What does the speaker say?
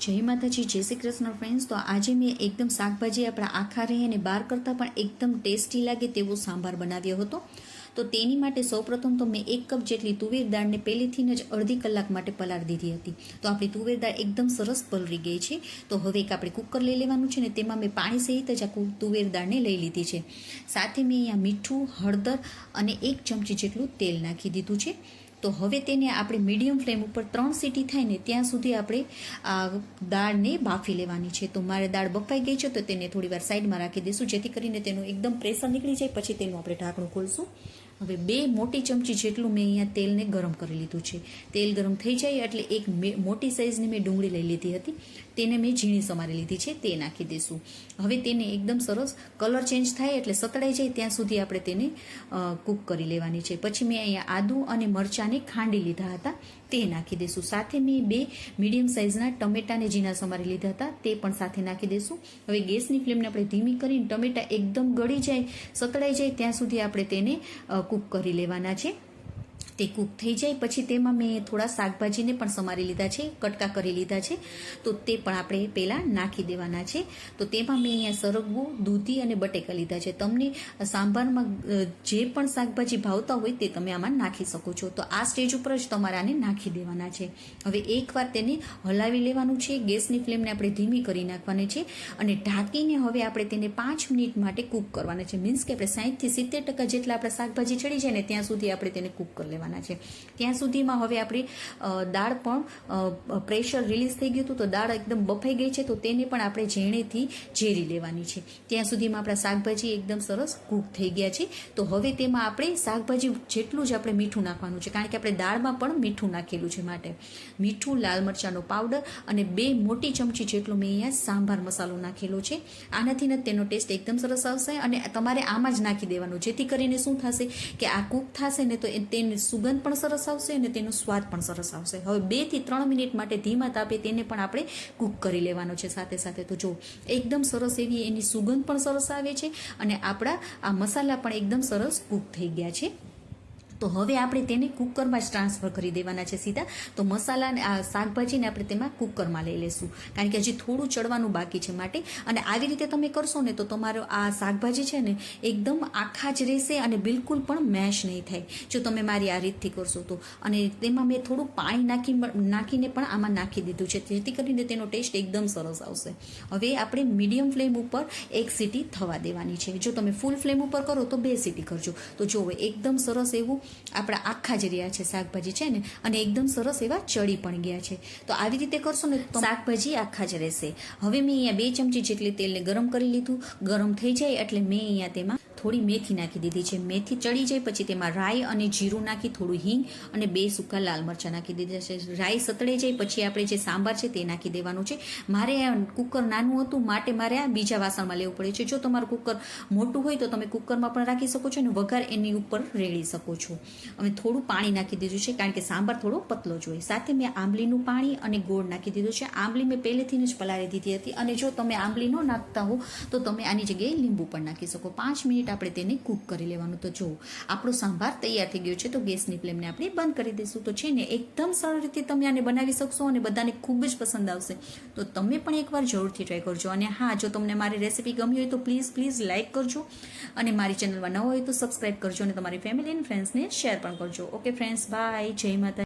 જય માતાજી, જય શ્રી કૃષ્ણ ફ્રેન્ડ્સ તો આજે મેં એકદમ શાકભાજી આપણા આખા રહે અને બહાર કરતાં પણ એકદમ ટેસ્ટી લાગે તેવો સાંભાર બનાવ્યો હતો. તો તેની માટે સૌપ્રથમ તો મેં એક કપ જેટલી તુવેર દાળને પહેલેથી જ અડધી કલાક માટે પલાળી દીધી હતી. તો આપણી તુવેર દાળ એકદમ સરસ પલળી ગઈ છે. તો હવે એક આપણે કુકર લઈ લેવાનું છે ને તેમાં મેં પાણી સહિત જ આ તુવેર દાળને લઈ લીધી છે. સાથે મેં અહીંયા મીઠું, હળદર અને એક ચમચી જેટલું તેલ નાખી દીધું છે. તો હવે તેને આપણે મીડિયમ ફ્લેમ ઉપર ત્રણ સીટી થાય ને ત્યાં સુધી આપણે, આ, દાળને બાફી લેવાની છે. તો મારે દાળ બફાઈ ગઈ છે, તો તેને થોડી વાર સાઈડમાં રાખી દઈશું, જેથી કરીને તેનું એકદમ પ્રેશર નીકળી જાય, પછી તેનું આપણે ઢાંકણું ખોલશું. હવે બે મોટી ચમચી જેટલું મેં અહીંયા તેલને ગરમ કરી લીધું છે. તેલ ગરમ થઈ જાય એટલે એક મોટી સાઇઝની મેં ડુંગળી લઈ લીધી હતી. તેને મેં ઝીણી સમારી લીધી છે. તે નાખી દઈશું હવે તેને એકદમ સરસ કલર ચેન્જ થાય એટલે સતળાઈ જાય ત્યાં સુધી આપણે તેને કૂક કરી લેવાની છે. પછી મેં અહીંયા આદુ અને મરચાંને ખાંડી લીધા હતા. તે નાખી દઈશું સાથે મેં બે મીડિયમ સાઇઝના ટમેટાને ઝીણા સમારી લીધા હતા. તે પણ સાથે નાખી દઈશું હવે ગેસની ફ્લેમને આપણે ધીમી કરીને ટમેટા એકદમ ગળી જાય, સતળાઈ જાય, ત્યાં સુધી આપણે તેને કૂક કરી લેવાના છે. તે કૂક થઈ જાય. પછી તેમાં મેં થોડા શાકભાજીને પણ સમારી લીધા છે, કટકા કરી લીધા છે. તો તે પણ આપણે પહેલાં નાખી દેવાના છે. તો તેમાં મેં અહીંયા સરગવું, દૂધી અને બટેકા લીધા છે. તમને સાંભારમાં જે પણ શાકભાજી ભાવતા હોય તે તમે આમાં નાખી શકો છો. તો આ સ્ટેજ ઉપર જ તમારે આને નાખી દેવાના છે. હવે એકવાર તેને હલાવી લેવાનું છે. ગેસની ફ્લેમને આપણે ધીમી કરી નાખવાની છે અને ઢાંકીને હવે આપણે તેને પાંચ મિનિટ માટે કૂક કરવાના છે. મીન્સ કે આપણે સાહીઠથી સિત્તેર ટકા જેટલા આપણે શાકભાજી ચડી જાય ને ત્યાં સુધી આપણે તેને કૂક કરી લેવાના છે. ત્યાં સુધીમાં હવે આપણી દાળ પણ પ્રેશર રિલીઝ થઈ ગયું હતું તો દાળ એકદમ બફાઈ ગઈ છે તો તેને પણ આપણે ઝેણેથી ઝેરી લેવાની છે. ત્યાં સુધીમાં આપણા શાકભાજી એકદમ સરસ કૂક થઈ ગયા છે. તો હવે તેમાં આપણે શાકભાજી જેટલું જ આપણે મીઠું નાખવાનું છે. કારણ કે આપણે દાળમાં પણ મીઠું નાખેલું છે માટે. મીઠું, લાલ મરચાંનો પાવડર અને બે મોટી ચમચી જેટલો મેં અહીંયા સાંભાર મસાલો નાખેલો છે. આનાથી જ તેનો ટેસ્ટ એકદમ સરસ આવશે અને તમારે આમાં જ નાખી દેવાનું. જેથી કરીને શું થશે કે આ કૂક થશે ને તો તેની સુગંધ પણ સરસ આવશે અને તેનો સ્વાદ પણ સરસ આવશે. હવે બેથી ત્રણ મિનિટ માટે ધીમા તાપે તેને પણ આપણે કૂક કરી લેવાનો છે. સાથે સાથે તો જો એકદમ સરસ એવી એની સુગંધ પણ સરસ આવે છે અને આપણા આ મસાલા પણ એકદમ સરસ કૂક થઈ ગયા છે. તો હવે આપણે તેને કુકરમાં જ ટ્રાન્સફર કરી દેવાના છે સીધા. તો મસાલા શાકભાજીને આપણે તેમાં કુકરમાં લઈ લેશું. કારણ કે હજી થોડું ચડવાનું બાકી છે માટે. અને આવી રીતે તમે કરશો ને તો તમારો આ શાકભાજી છે ને એકદમ આખા જ રહેશે અને બિલકુલ પણ મેશ નહીં થાય. જો તમે મારી આ રીતથી કરશો તો. અને તેમાં મેં થોડું પાણી નાખી નાખીને પણ આમાં નાખી દીધું છે. જેથી કરીને તેનો ટેસ્ટ એકદમ સરસ આવશે. હવે આપણે મીડિયમ ફ્લેમ ઉપર એક સીટી થવા દેવાની છે. જો તમે ફૂલ ફ્લેમ ઉપર કરો તો બે સીટી કરજો. તો જો એકદમ સરસ એવું આપણા આખા જ રહ્યા છે શાકભાજી છે ને, અને એકદમ સરસ એવા ચડી પણ ગયા છે. તો આવી રીતે કરશો ને શાકભાજી આખા જ રહેશે. હવે મેં અહીંયા બે ચમચી જેટલી તેલને ગરમ કરી લીધું. ગરમ થઈ જાય એટલે મેં અહીંયા તેમાં થોડી મેથી નાખી દીધી છે. મેથી ચડી જાય પછી તેમાં રાઈ અને જીરું નાખી, થોડું હિંગ અને બે સૂકા લાલ મરચાં નાખી દીધા છે. રાઈ સતળે જાય પછી આપણે જે સાંભાર છે તે નાખી દેવાનું છે. મારે આ કુકર નાનું હતું, માટે મારે આ બીજા વાસણમાં લેવું પડે છે. જો તમારું કુકર મોટું હોય તો તમે કુકરમાં પણ રાખી શકો છો અને વઘાર એની ઉપર રેડી શકો છો. અમે થોડું પાણી નાખી દીધું છે કારણ કે સાંભાર થોડો પતલો જોઈએ સાથે મેં આંબલીનું પાણી અને ગોળ નાખી દીધું છે. આંબલી મેં પહેલેથી જ પલાળી દીધી હતી અને જો તમે આંબલી ન નાખતા હો, તો તમે આની જગ્યાએ લીંબુ પણ નાખી શકો. પાંચ મિનિટ આપણે તેને કૂક કરી લેવાનું. તો જો, આપણો સાંભાર તૈયાર થઈ ગયો છે, તો ગેસની ફ્લેમને આપણે બંધ કરી દઈશું. તો છે ને, એકદમ સરળ રીતે તમે આને બનાવી શકશો અને બધાને ખૂબ જ પસંદ આવશે. તો તમે પણ એકવાર જરૂરથી ટ્રાય કરજો. અને હા, જો તમને મારી રેસીપી ગમી હોય, તો પ્લીઝ પ્લીઝ લાઇક કરજો. અને મારી ચેનલમાં ન હોય, તો સબસ્ક્રાઈબ કરજો અને તમારી ફેમિલી એન્ડ ફ્રેન્ડ્સને શેર પણ કરજો. ઓકે ફ્રેન્ડ્સ બાય જય માતા